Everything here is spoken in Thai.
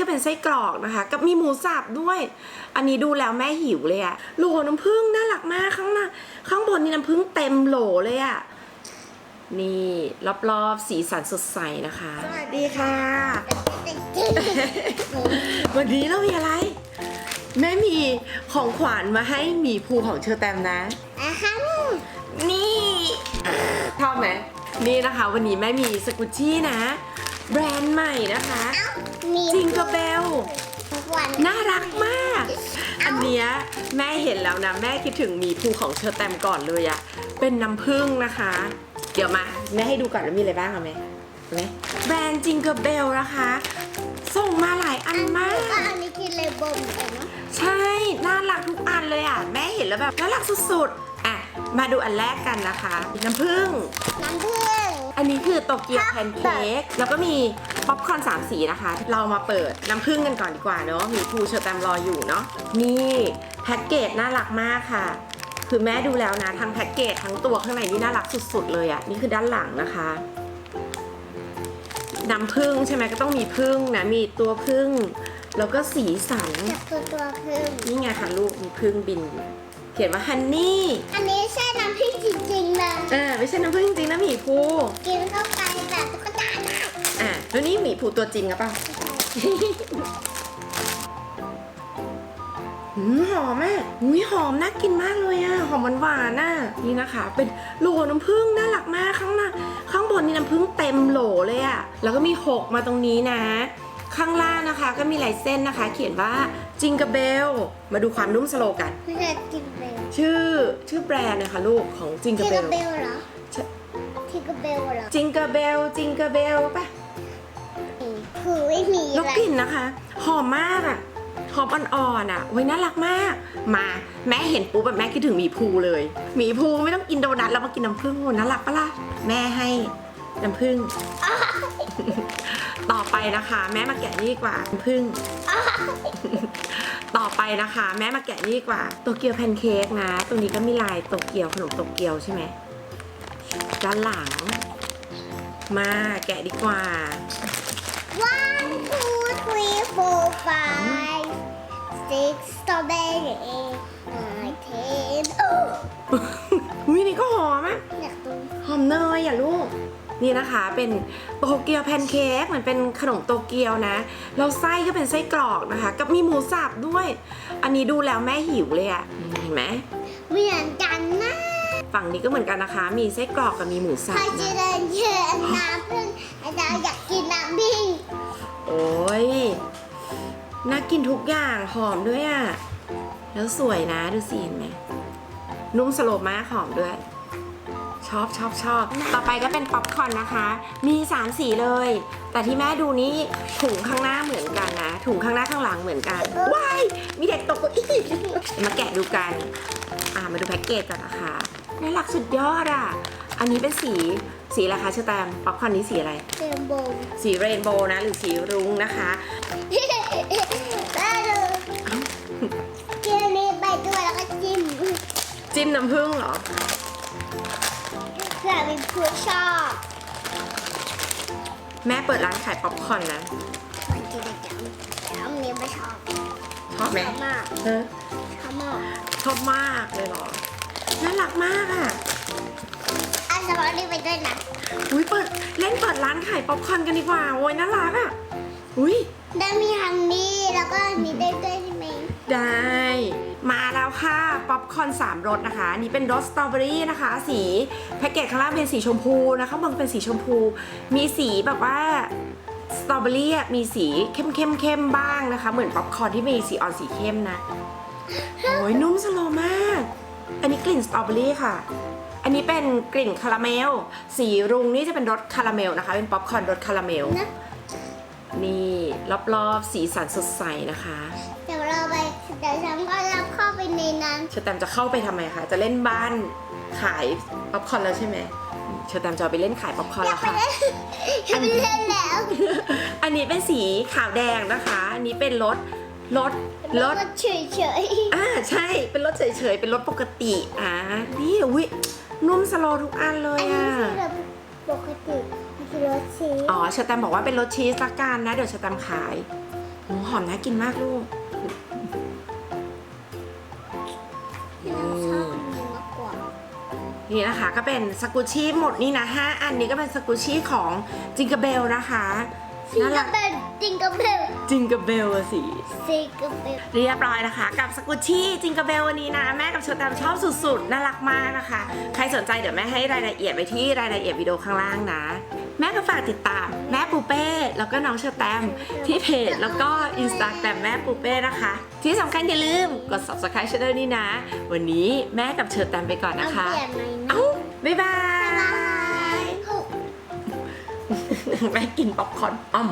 ก็เป็นไส้กรอกนะคะ กับมีหมูสับด้วย อันนี้ดูแล้วแม่หิวเลยอะโหลน้ำผึ้งน่ารักมากข้างหน้าข้างบนนี่น้ำผึ้งเต็มโหลเลยอะนี่รอบๆสีสันสดใสนะคะ สวัสดีค่ะ วันนี้เรามีอะไร แม่มีของขวัญมาให้หมีภูของเชอแตมนะอะฮัมนี่ชอบไหมนี่นะคะ วันนี้แม่มีสกุชชี่นะ แบรนด์ใหม่นะคะเอ้า มีจิงเกอร์เบลวันน่ารักมาก อันเนี้ยแม่เห็นแล้วนะ แม่คิดถึงหมีภูของเชอแตมก่อนเลยอะเป็นน้ำผึ้งนะคะ เดี๋ยวมาแม่ให้ดูก่อนว่ามีอะไรบ้างเอาไหมเอาไหมแบรนด์จิงเกอร์เบลนะคะ ส่งมาหลายอันมาก อันนี้คือเลเบลเหมือนกันเนอะใช่ น่ารักทุกอันเลยอะ แม่เห็นแล้วแบบน่ารักสุดๆ อะ มาดูอันแรกกันนะคะ น้ำผึ้งน้ำผึ้ง อันนี้คือโตเกียวแพนเค้กแล้วก็มีป๊อปคอร์นสามสีนะคะ เรามาเปิดน้ำผึ้งกันก่อนดีกว่าเนาะมีครูเชอร์แตมรออยู่เนาะนี่แพ็กเกจน่ารักมากค่ะ คือแม่ดูแล้วนะทั้งแพ็กเกจทั้งตัวข้างในนี่น่ารักสุดๆ เลยอะนี่คือด้านหลังนะคะน้ำผึ้งใช่ไหมก็ต้องมีผึ้งนะมีตัวผึ้งแล้วก็สีสันจับตัวตัวผึ้งนี่ไงคะลูกมีพึ่งบินอยู่เขียนว่าฮันนี่อันนี้ใช่ น้ำผึ้งจริงๆเลยอ่าไม่ใช่น้ำผึ้งจริงนะหมีภูกินเข้าไปแบบตุ๊กตาได้อ่าแล้วนี่หมีภูตัวจริงหรือเปล่า หืมหอมอะอุ้ยหอมน่ากินมากเลยอะ หอมหวานๆน่ะนี่นะคะ เป็นโหลน้ำผึ้งน่ารักมากข้างหน้าข้างบนนี่น้ำผึ้งเต็มโหลเลยอะ แล้วก็มีหกมาตรงนี้นะ ข้างล่างนะคะก็มีลายเส้นนะคะ เขียนว่าจิงก e เบล มาดูความนุ่มสโลกัน ไม่ใช่จิงเบลชื่อชื่อแบรนด์นะคะลูกของจิงกจิ e งเบลเบลเหรอใช่ จิงเบลเหรอจิงเกอร์เบลจิงเกอร์เบลป่ะคือไม่มีแล้อะวไรกลิ่นนะคะ หอมมากอะหอมอ่อนๆอะโอ้ยน่ารักมาก มาแม่เห็นปุ๊บแบบแม่คิดถึงหมีภูเลยหมีภูไม่ต้องกินโดนัทแล้วมากินน้ำผึ้งโอ้น่ารักปะล่ะแม่ให้น้ำผึ้ง ต่อไปนะคะ แม่มาแกะนี่ดีกว่าน้ำผึ้งต่อไปนะคะ แม่มาแกะนี่ดีกว่าโตเกียวแพนเค้กนะ ตรงนี้ก็มีลายโตเกียวขนมโตเกียวใช่ไหมด้านหลัง มาแกะดีกว่า one two three four five six strawberry nine ten โอ้อุ้ยนี่ก็หอมอะอยากดูหอมเนยอะลูก นี่นะคะเป็นโตเกียวแพนเค้กเหมือนเป็นขนมโตเกียวนะแล้วไส้ก็เป็นไส้กรอกนะคะ กับมีหมูสับด้วย อันนี้ดูแล้วแม่หิวเลยอะเห็นไหมเหมือนกันนะฝั่งนี้ก็เหมือนกันนะคะ มีไส้กรอกกับมีหมูสัใครบจะนะเดินเชิญน้ำพึ่งอาจารย์อยากกินน้ำพึ่งโอ้ยน่ากินทุกอย่างหอมด้วยอะแล้วสวยนะดูสิเห็นไหมนุ่มสโลปมากหอมด้วย ชอบชอบชอบ ต่อไปก็เป็นป๊อปคอร์นนะคะ มี 3 สีเลย แต่ที่แม่ดูนี่ถุงข้างหน้าเหมือนกันนะ ถุงข้างหน้าข้างหลังเหมือนกัน ว้าย มีเด็กตกเก้าอี้มาแกะดูกัน อ่ามาดูแพ็กเกจกันนะคะน่ารักสุดยอดอะ อันนี้เป็นสีสีอะไรคะเชอแตมป๊อปคอร์นนี้สีอะไรเต็มโบว์สีเรนโบว์นะ หรือสีรุ้งนะคะแล้วดูกินอันนี้ไปด้วยแล้วก็จิ้มจิ้มน้ำผึ้งเหรอ เผื่อมีผู้ชอบแม่เปิดร้านขายป๊อปคอร์นนะมันกินได้จังแต่อันนี้ไม่ชอบชอบไหมชอบมากฮะชอบมากชอบมากเลยเหรอน่ารักมากอะอันสปอร์ตไปด้วยนะอุ้ยเปิดเล่นเปิดร้านขายป๊อปคอร์นกันดีกว่าโอ้ยน่ารักอะอุ้ยได้มีฮันนี่แล้วก็อันนี้ได้ด้วยใช่ไหมได้ มาแล้วค่ะป๊อปคอร์นสามรสนะคะอันนี่เป็นรสสตรอเบอรี่นะคะ สีแพ็กเกจข้างล่างเป็นสีชมพูนะคะข้างบนเป็นสีชมพู มีสีแบบว่าสตรอเบอรี่อะมีสีเข้มเข้มเข้มๆบ้างนะคะ เหมือนป๊อปคอร์นที่มีสีอ่อนสีเข้มนะโอ้ยนุ่มสโลว์มาก อันนี้กลิ่นสตรอเบอรี่ค่ะ อันนี้เป็นกลิ่นคาราเมล สีรุ้งนี่จะเป็นรสคาราเมลนะคะ เป็นป๊อปคอร์นรสคาราเมลนะนี่รอบๆสีสันสดใสนะคะ เดี๋ยวเราไป เดี๋ยวฉันก็รับเข้าไปในนั้นเชอแตมจะเข้าไปทำไมคะ จะเล่นบ้านขายป๊อปคอร์นแล้วใช่ไหมเชอแตมจะเอาไปเล่นขายป๊อปคอร์นอยาแล้กวไปค่ะ เล่นอยากไปเล่นแล้ว อันนี้เป็นสีขาวแดงนะคะ อันนี้เป็นรถรถรถ เฉยเฉยอ่าใช่ เป็นรถเฉยๆ เป็นรถปกติอ่านี่อุ้ยนุ่มสโลว์ทุกอันเลๆอัยนนี้อะ คือแบบปกติมันคือรสชีสอ๋อเชอแตมบอกว่าเป็นรถชีสละกันนะ เดี๋ยวเชอแตมขายโอ้หอมน่ากินมากลูก เราชอบอันนี้มากกว่านี่นะคะก็เป็นสกุชชี่หมดนี่นะห้าอันนี้ก็เป็นสกุชชี่ของจิงเกอร์เบลนะคะจิงน่ากัรับกเบลจิงกับเบลจิงเกอร์เบลสิ จิงกับเบลเรียบร้อยนะคะ กับสกุชชี่จิงเกอร์เบลวันนี้นะ แม่กับเชอร์แตมชอบสุดๆ น่ารักมากนะคะ ใครสนใจเดี๋ยวแม่ให้รายละเอียดไว้ที่รายละเอียดวิดีโอข้างล่างนะ แม่ก็ฝากติดตามแม่ปูเป้ แล้วก็น้องเชอร์แตมที่เพจ แล้วก็อินสตาแกรมแม่ปูเป้นะคะ ที่สำคัญอย่าลืมกด subscribe channel นี้นะ วันนี้แม่กับเชอร์แตมไปก่อนเอานะคะเปลี่ยนไหมนะเอ้า บ๊ายบายบาย แม่กินป๊อปคอร์นอ้อม